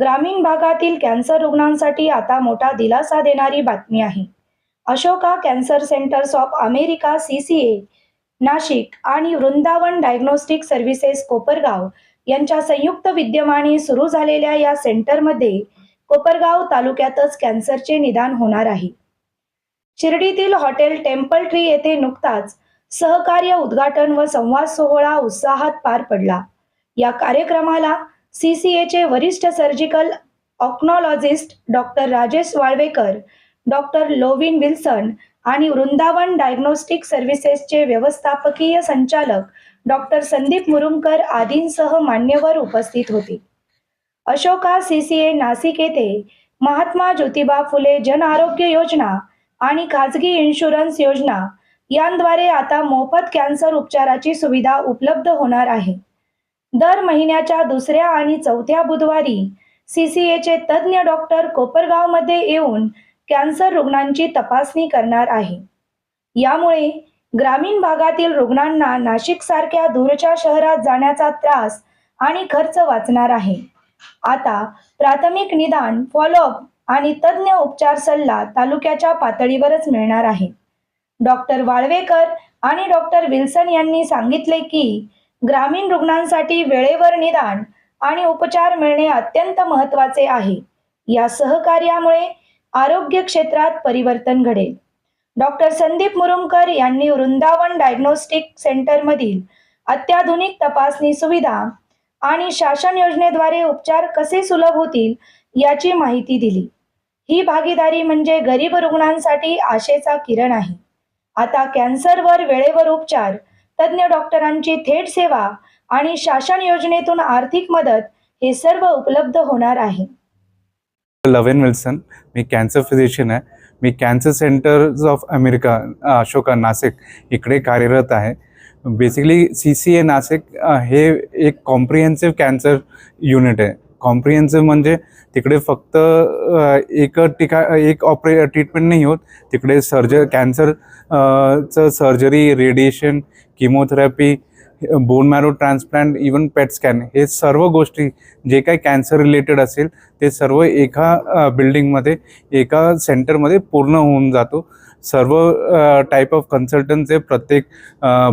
ग्रामीण भागातील कॅन्सर रुग्णांसाठी आता मोठा दिलासा देणारी बातमी आहे. Ashoka cancer centres of America C C A Nashik आणि वृंदावन डायग्नोस्टिक सर्व्हिसेस कोपरगाव यांच्या संयुक्त विद्यमाने सुरू झालेल्या या सेंटरमध्ये कोपरगाव तालुक्यातच कॅन्सरचे निदान होणार आहे. शिर्डीतील हॉटेल टेम्पल ट्री येथे नुकताच सहकार्य उद्घाटन व संवाद सोहळा उत्साहात पार पडला. या कार्यक्रमाला सी सी एचे वरिष्ठ surgical oncologist doctor Rajesh Walvekar doctor Lovin Wilson आणि वृंदावन डायग्नोस्टिक सर्व्हिसेसचे व्यवस्थापकीय संचालक डॉक्टर संदीप मुरुमकर आदींसह मान्यवर उपस्थित होते. Ashoka C C A Nashik येथे महात्मा ज्योतिबा फुले जन आरोग्य योजना आणि खाजगी इन्शुरन्स योजना यांद्वारे आता मोफत कॅन्सर उपचाराची सुविधा उपलब्ध होणार आहे. दर महिन्याच्या दुसऱ्या आणि चौथ्या बुधवारी सी सी एचे तज्ज्ञ डॉक्टर कोपरगावमध्ये येऊन कॅन्सर रुग्णांची तपासणी करणार आहे. यामुळे ग्रामीण भागातील रुग्णांना नाशिक सारख्या दूरच्या शहरात जाण्याचा त्रास आणि खर्च वाचणार आहे. आता प्राथमिक निदान फॉलोअप आणि तज्ज्ञ उपचार सल्ला तालुक्याच्या पातळीवरच मिळणार आहे. डॉक्टर वाळवेकर आणि डॉक्टर विल्सन यांनी सांगितले की ग्रामीण रुग्णांसाठी वेळेवर निदान आणि उपचार मिळणे अत्यंत महत्त्वाचे आहे. या सहकार्यामुळे आरोग्य क्षेत्रात परिवर्तन घडेल. डॉक्टर संदीप मुरुमकर यांनी वृंदावन डायग्नोस्टिक सेंटरमधील अत्याधुनिक तपासणी सुविधा आणि शासन योजनेद्वारे उपचार कसे सुलभ होतील याची माहिती दिली. ही भागीदारी म्हणजे गरीब रुग्णांसाठी आशेचा किरण आहे. आता कॅन्सरवर वेळेवर उपचार तज्ज्ञ डॉक्टरांची थेट सेवा आणि शासन योजनेतून आर्थिक मदत हे सर्व उपलब्ध होणार आहे. लवेन विल्सन मी कॅन्सर फिजिशियन आहे. मी cancer centres of America Ashoka Nashik इकडे कार्यरत आहे. Basically C C A Nashik हे एक कॉम्प्रिहेन्सिव्ह कॅन्सर युनिट आहे. कॉम्प्रिहेन्सिव्ह म्हणजे तिकडे फक्त एक ठिका एक ऑपरे ट्रीटमेंट नाही होत. तिकडे सर्ज कॅन्सर चं surgery radiation chemotherapy bone marrow transplant even PET scan हे सर्व गोष्टी जे काही कॅन्सर रिलेटेड असेल ते सर्व एका बिल्डिंगमध्ये एका सेंटरमध्ये पूर्ण होऊन जातो. सर्व टाईप ऑफ कन्सल्टन्स आहे प्रत्येक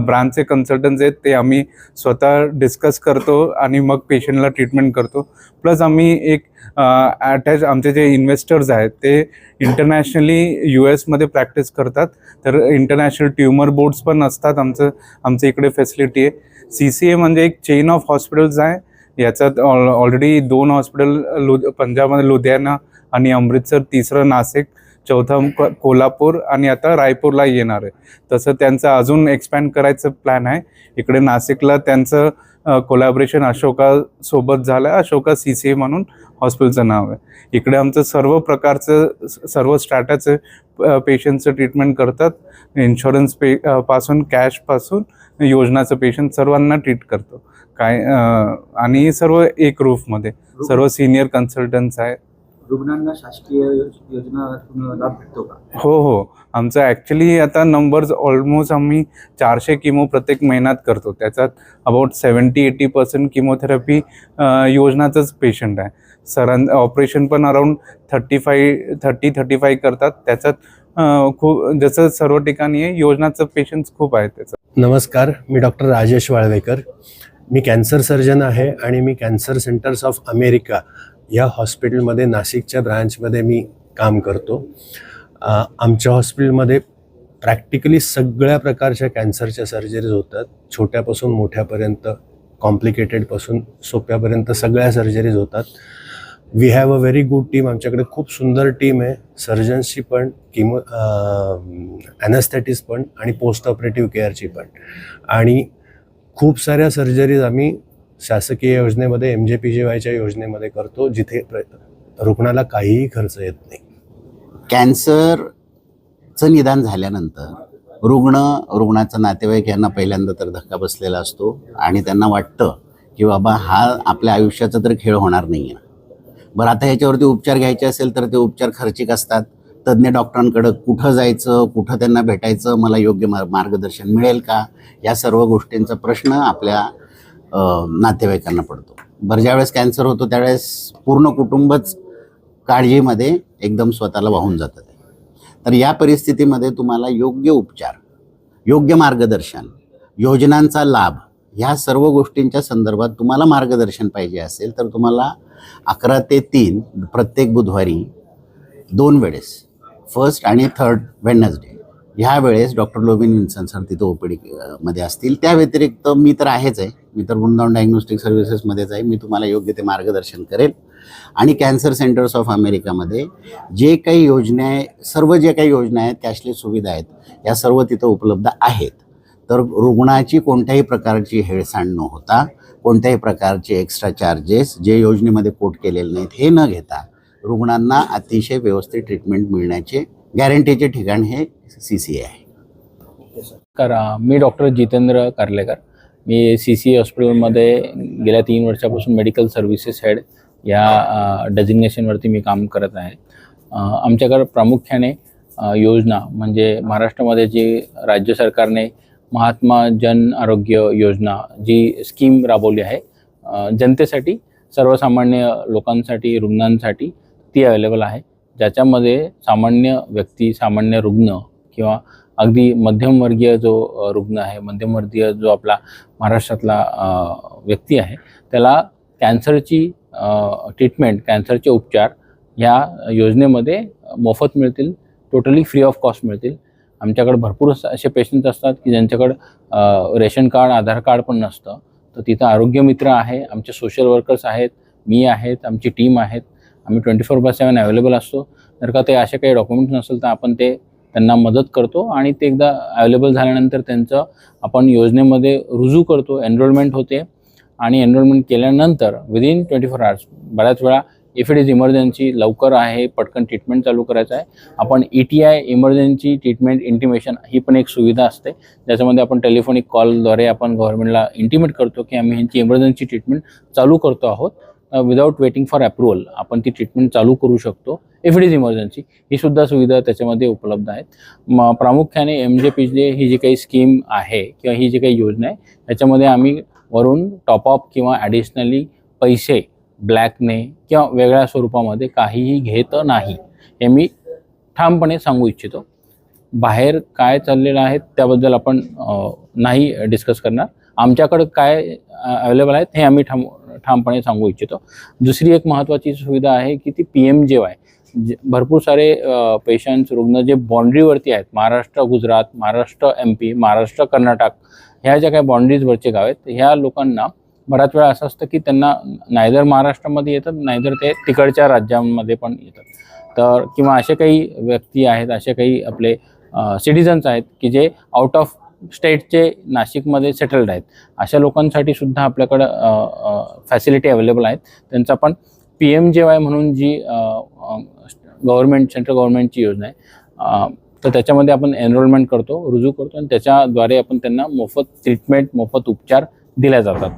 ब्रांचचे कन्सल्टन्स आहेत ते आम्ही स्वतः डिस्कस करतो आणि मग पेशंटला ट्रीटमेंट करतो. प्लस आम्ही एक अटॅच आमचे जे इन्व्हेस्टर्स आहेत ते इंटरनॅशनली यू एसमध्ये प्रॅक्टिस करतात. तर इंटरनॅशनल ट्युमर बोर्ड्स पण असतात आमचं आमचं इकडे फॅसिलिटी आहे. सी सी ए म्हणजे एक चेन ऑफ हॉस्पिटल्स आहे. याच्यात ऑल ऑलरेडी दोन हॉस्पिटल लु पंजाबमध्ये लुधियाना आणि अमृतसर तिसरं नाशिक चौथं कोल्हापूर आणि आता रायपूरला येणार आहे. तसं त्यांचं अजून एक्सपॅन्ड करायचं प्लॅन आहे. इकडे नाशिकला त्यांचं कोलॅबरेशन अशोका सोबत झालं आहे अशोका सी सी ए म्हणून हॉस्पिटलचं नाव आहे. इकडे आमचं सर्व प्रकारचं सर्व स्टॅटाचं पेशंटचं ट्रीटमेंट करतात. इन्शुरन्स पे पासून कॅशपासून योजनाचं पेशंट सर्वांना ट्रीट करतो. काय आणि सर्व एक रूफमध्ये सर्व सिनियर कन्सल्टन्स आहे रुग्णांना शासकीय योज- योजनातून लाभ भेटतो का? हो हो. आमचं ॲक्च्युली आता नंबर्स ऑलमोस्ट आम्ही चारशे किमो प्रत्येक महिन्यात करतो. त्याच्यात about seventy eighty percent chemotherapy योजनाचंच patient आहे. सरां ऑपरेशन पण around thirty five thirty thirty five करतात. त्याच्यात खूप जसं सर्व ठिकाणी आहे योजनाचं पेशंट्स खूप आहेत त्याचं नमस्कार. मी डॉक्टर राजेश वाळवेकर. मी कॅन्सर सर्जन आहे आणि मी कॅन्सर सेंटर्स ऑफ अमेरिका या हॉस्पिटलमध्ये नाशिकच्या ब्रांचमध्ये मी काम करतो. आमच्या हॉस्पिटलमध्ये प्रॅक्टिकली सगळ्या प्रकारच्या कॅन्सरच्या सर्जरीज होतात. छोट्यापासून मोठ्यापर्यंत कॉम्प्लिकेटेडपासून सोप्यापर्यंत सगळ्या सर्जरीज होतात. We have a very good team आमच्याकडे खूप सुंदर टीम आहे. सर्जन्सची पण किमो ॲनॅस्थेटिस पण आणि पोस्ट ऑपरेटिव्ह केअरची पण. आणि खूप साऱ्या सर्जरीज आम्ही शासकीय योजनेमध्ये एम जे पी जे वायच्या योजनेमध्ये करतो जिथे रुग्णाला काहीही खर्च येत नाही. कॅन्सरचं निदान झाल्यानंतर रुग्ण रुग्णाचा नातेवाईक यांना पहिल्यांदा तर धक्का बसलेला असतो आणि त्यांना वाटतं की बाबा हा आपल्या आयुष्याचा तर खेळ होणार नाही आहे बरं आता ह्याच्यावरती उपचार घ्यायचे असेल तर ते उपचार खर्चिक असतात. तज्ज्ञ डॉक्टरांकडं कुठं जायचं कुठं त्यांना भेटायचं मला योग्य मार्गदर्शन मिळेल का? या सर्व गोष्टींचा प्रश्न आपल्या नातेवाईकांना पडतो. बरं ज्यावेळेस कॅन्सर होतो त्यावेळेस पूर्ण कुटुंबच काळजीमध्ये एकदम स्वतःला वाहून जातं ते. तर या परिस्थितीमध्ये तुम्हाला योग्य उपचार योग्य मार्गदर्शन योजनांचा लाभ ह्या सर्व गोष्टींच्या संदर्भात तुम्हाला मार्गदर्शन पाहिजे असेल तर तुम्हाला अकरा ते तीन प्रत्येक बुधवारी दोन वेळेस फर्स्ट आणि थर्ड वेडनसडे ह्या वेळेस डॉक्टर लोबिन विन्सन सर तिथं ओपीडी मध्ये असतील. त्या व्यतिरिक्त मी तर आहेच आहे. मी तर वृंदावन डायग्नोस्टिक सर्व्हिसेसमध्येच आहे. मी तुम्हाला योग्य ते मार्गदर्शन करेल. आणि कॅन्सर सेंटर्स ऑफ अमेरिकामध्ये जे काही योजना आहे सर्व जे काही योजना आहेत कॅशलेस सुविधा आहेत या सर्व तिथं उपलब्ध आहेत. तर रुग्णाची कोणत्याही प्रकारची हेळसांड न होता कोणत्याही प्रकारचे एक्स्ट्रा चार्जेस जे योजनेमध्ये कोट केलेले नाहीत हे न घेता रुग्णांना अतिशय व्यवस्थित ट्रीटमेंट मिळण्याचे गॅरंटीचे ठिकाण हे सी सी आहे. करा मी डॉक्टर जितेंद्र कार्लेकर. मी सी सी हॉस्पिटलमध्ये गेल्या तीन वर्षापासून मेडिकल सर्व्हिसेस हेड या डेझिग्नेशनवरती मी काम करत आहे. आमच्याकडं आमच्याकडे प्रामुख्याने योजना म्हणजे महाराष्ट्रामध्ये जी राज्य सरकारने महात्मा जन आरोग्य योजना जी स्कीम राबवली आहे जनतेसाठी सर्वसामान्य लोकांसाठी रुग्णांसाठी ती अवेलेबल आहे ज्याच्यामध्ये सामान्य व्यक्ती सामान्य रुग्ण किंवा अगदी मध्यमवर्गीय जो रुग्ण आहे मध्यमवर्गीय जो आपला महाराष्ट्रातला व्यक्ती आहे त्याला कॅन्सरची ट्रीटमेंट कॅन्सरचे उपचार ह्या योजनेमध्ये मोफत मिळतील टोटली फ्री ऑफ कॉस्ट मिळतील. आमच्याकडे भरपूर असे पेशंट असतात की ज्यांच्याकडं रेशन कार्ड आधार कार्ड पण नसतं. तर तिथं आरोग्य मित्र आहे आमचे सोशल वर्कर्स आहेत मी आहेत आमची टीम आहेत. आम्ही twenty four by seven available असतो. जर का ते असे काही डॉक्युमेंट्स नसेल तर आपण ते त्यांना मदत करतो आणि ते एकदा अवेलेबल झाल्यानंतर त्यांचं आपण योजनेमध्ये रुजू करतो. एनरोलमेंट होते आणि एनरोलमेंट केल्यानंतर विदिन ट्वेंटी फोर आवर्स बऱ्याच वेळा इफ इट इज इमर्जन्सी लवकर आहे पटकन ट्रीटमेंट चालू करायचं आहे. आपण E T I emergency treatment intimation ही पण एक सुविधा असते. ज्याच्यामध्ये आपण टेलिफोनिक कॉलद्वारे आपण गव्हर्नमेंटला इंटिमेट करतो की आम्ही ह्यांची इमर्जन्सी ट्रीटमेंट चालू करतो आहोत. विदाऊट वेटिंग फॉर अप्रुव्हल आपण ती ट्रीटमेंट चालू करू शकतो. इफ इट इज इमर्जन्सी ही सुद्धा सुविधा त्याच्यामध्ये उपलब्ध आहेत. म प्रामुख्याने एम जे पी जे ही जी काही स्कीम आहे किंवा ही जी काही योजना आहे त्याच्यामध्ये आम्ही वरून टॉपअप किंवा ॲडिशनली पैसे ब्लॅकने किंवा वेगळ्या स्वरूपामध्ये काहीही घेत नाही हे मी ठामपणे सांगू इच्छितो. बाहेर काय चाललेलं आहे त्याबद्दल आपण नाही डिस्कस करणार. आमच्याकडं काय अवेलेबल आहेत हे आम्ही ठाम ठामपणे सांगू इच्छितो. दुसरी एक महत्त्वाची सुविधा आहे की ती पी एम जे वाय जे भरपूर सारे पेशंट्स रुग्ण जे बाँड्रीवरती आहेत महाराष्ट्र गुजरात महाराष्ट्र एम पी महाराष्ट्र कर्नाटक ह्या ज्या काही बाँड्रीजवरचे गाव आहेत ह्या लोकांना बऱ्याच वेळा असं असतं की त्यांना नायदर महाराष्ट्रामध्ये येतात नायदर ते तिकडच्या राज्यांमध्ये पण येतात. तर किंवा असे काही व्यक्ती आहेत असे काही आपले सिटिझन्स आहेत की जे आउट ऑफ स्टेटचे नाशिकमध्ये सेटल्ड आहेत. अशा लोकांसाठी सुद्धा आपल्याकडं फॅसिलिटी अवेलेबल आहेत. त्यांचा पण पी एम जे वाय म्हणून जी गव्हर्मेंट सेंट्रल गव्हर्मेंटची योजना आहे. तर त्याच्यामध्ये आपण एनरोलमेंट करतो रुजू करतो आणि त्याच्याद्वारे आपण त्यांना मोफत ट्रीटमेंट मोफत उपचार दिल्या जातात.